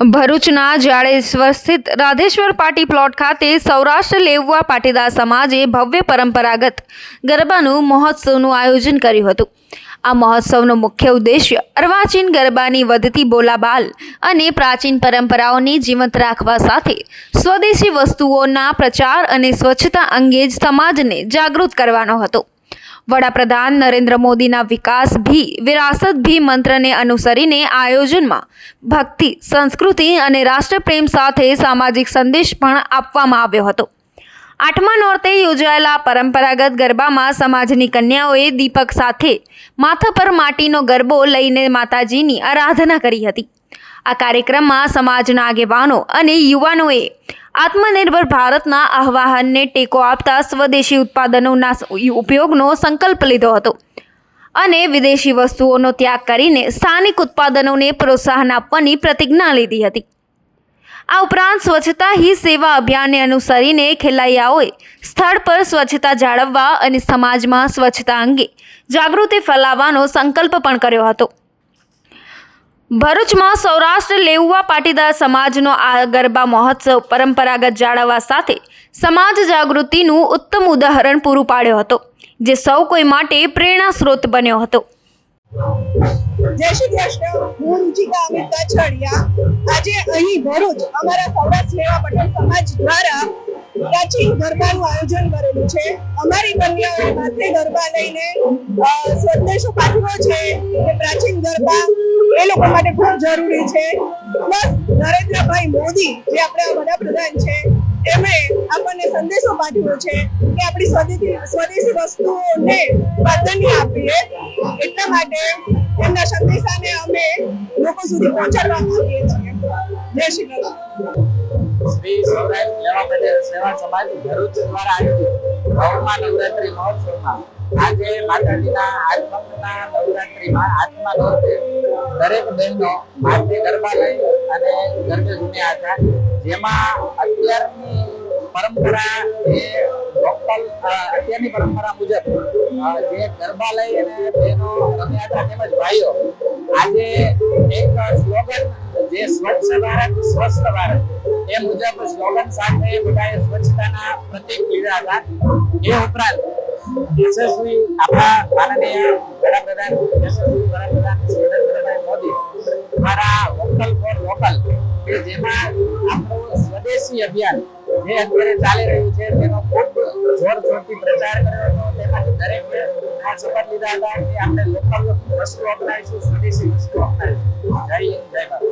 ભરૂચના જાડેશ્વર સ્થિત રાધેશ્વર પાટી પ્લોટ ખાતે સૌરાષ્ટ્ર લેવવા પાટીદાર સમાજે ભવ્ય પરંપરાગત ગરબાનું મહોત્સવનું આયોજન કર્યું હતું. આ મહોત્સવનો મુખ્ય ઉદ્દેશ્ય અર્વાચીન ગરબાની વધતી બોલાબાલ અને પ્રાચીન પરંપરાઓને જીવંત રાખવા સાથે સ્વદેશી વસ્તુઓના પ્રચાર અને સ્વચ્છતા અંગે જ સમાજને જાગૃત કરવાનો હતો. વડાપ્રધાન નરેન્દ્ર મોદીના વિકાસ ભી, વિરાસત ભી મંત્રને અનુસરીને આયોજનમાં ભક્તિ, સંસ્કૃતિ અને રાષ્ટ્રપ્રેમ સાથે સામાજિક સંદેશ પણ આપવામાં આવ્યો હતો. આઠમા નોરતે યોજાયેલા પરંપરાગત ગરબામાં સમાજની કન્યાઓએ દીપક સાથે માથા પર માટીનો ગરબો લઈને માતાજીની આરાધના કરી હતી. આ કાર્યક્રમમાં સમાજના આગેવાનો અને યુવાનોએ આત્મનિર્ભર ભારતના આહ્વાનને ટેકો આપતા સ્વદેશી ઉત્પાદનોના ઉપયોગનો સંકલ્પ લીધો હતો અને વિદેશી વસ્તુઓનો ત્યાગ કરીને સ્થાનિક ઉત્પાદનોને પ્રોત્સાહન આપવાની પ્રતિજ્ઞા લીધી હતી. આ ઉપરાંત સ્વચ્છતા હી સેવા અભિયાનને અનુસરીને ખેલૈયાઓએ સ્થળ પર સ્વચ્છતા જાળવવા અને સમાજમાં સ્વચ્છતા અંગે જાગૃતિ ફેલાવવાનો સંકલ્પ પણ કર્યો હતો. ભરૂચમાં સૌરાષ્ટ્ર લેઉવા પાટીદાર સમાજનો આ ગરબા મહોત્સવ પરંપરાગત જાળવવા સાથે સમાજ જાગૃતિનું ઉત્તમ ઉદાહરણ પૂરું પાડ્યો હતો, જે સૌ કોઈ માટે પ્રેરણા સ્ત્રોત બન્યો હતો. જય શ્રી કૃષ્ણ. હું રુચિકા અમિત કાછડિયા. આજે અહીં ભરૂચ, અમારા સૌરાષ્ટ્ર લેવા પટેલ સમાજ દ્વારા પ્રાચીન ગરબાનું આયોજન કરેલું છે. અમારી કન્યાઓએ માથે ગરબા લઈને સંદેશો પાઠવ્યો છે. કે પ્રાચીન ગરબા લોકો માટે ખૂબ જરૂરી છે. બસ, નરેન્દ્રભાઈ મોદી જે આપણા વડાપ્રધાન છે, એમણે આપણને સંદેશો પાઠવ્યો છે કે આપણી સ્વદેશી સ્વદેશી વસ્તુઓને પ્રાધાન્ય આપીએ. એટલા માટે એમના સંદેશાને અમે લોકો સુધી પહોંચાડવા માંગીએ છીએ. જય શ્રી શ્રી સૌરાષ્ટ્ર લેવા પટેલ સેવા સમાજ ભરૂચ દ્વારા આયોજિત નવમા નવરાત્રી મહોત્સવમાં આજે માતાજીના આગમનના નવરાત્રીમાં આઠમા નોરતે દરેક બહેનો આજે ગરબા લઈ અને ગરબે ઝૂમ્યા હતા. જેમાં અત્યારની પરંપરા એ લોકલ અત્યારની પરંપરા મુજબ જે ગરબા લઈ અને બહેનો રમ્યા હતા તેમજ ભાઈઓ, આજે એક સ્લોગન જે સ્વચ્છ ભારત, સ્વસ્થ ભારત, એ મુજબ સ્લોગન સાથે બધાએ સ્વચ્છતાના પ્રતિક લીધા હતા. એ ઉપરાંત, યશસ્વી આપણા માનનીય કે જેમાં આપણું સ્વદેશી અભિયાન જે અત્યારે ચાલી રહ્યું છે તેનો ખૂબ જોરશોરથી પ્રચાર કર્યો હતો તેમાંથી દરેક શપથ લીધા હતા કે આપણે લોકલ વસ્તુ અપનાવીશું સ્વદેશી વસ્તુ અપનાવીશું જય જય ભારત.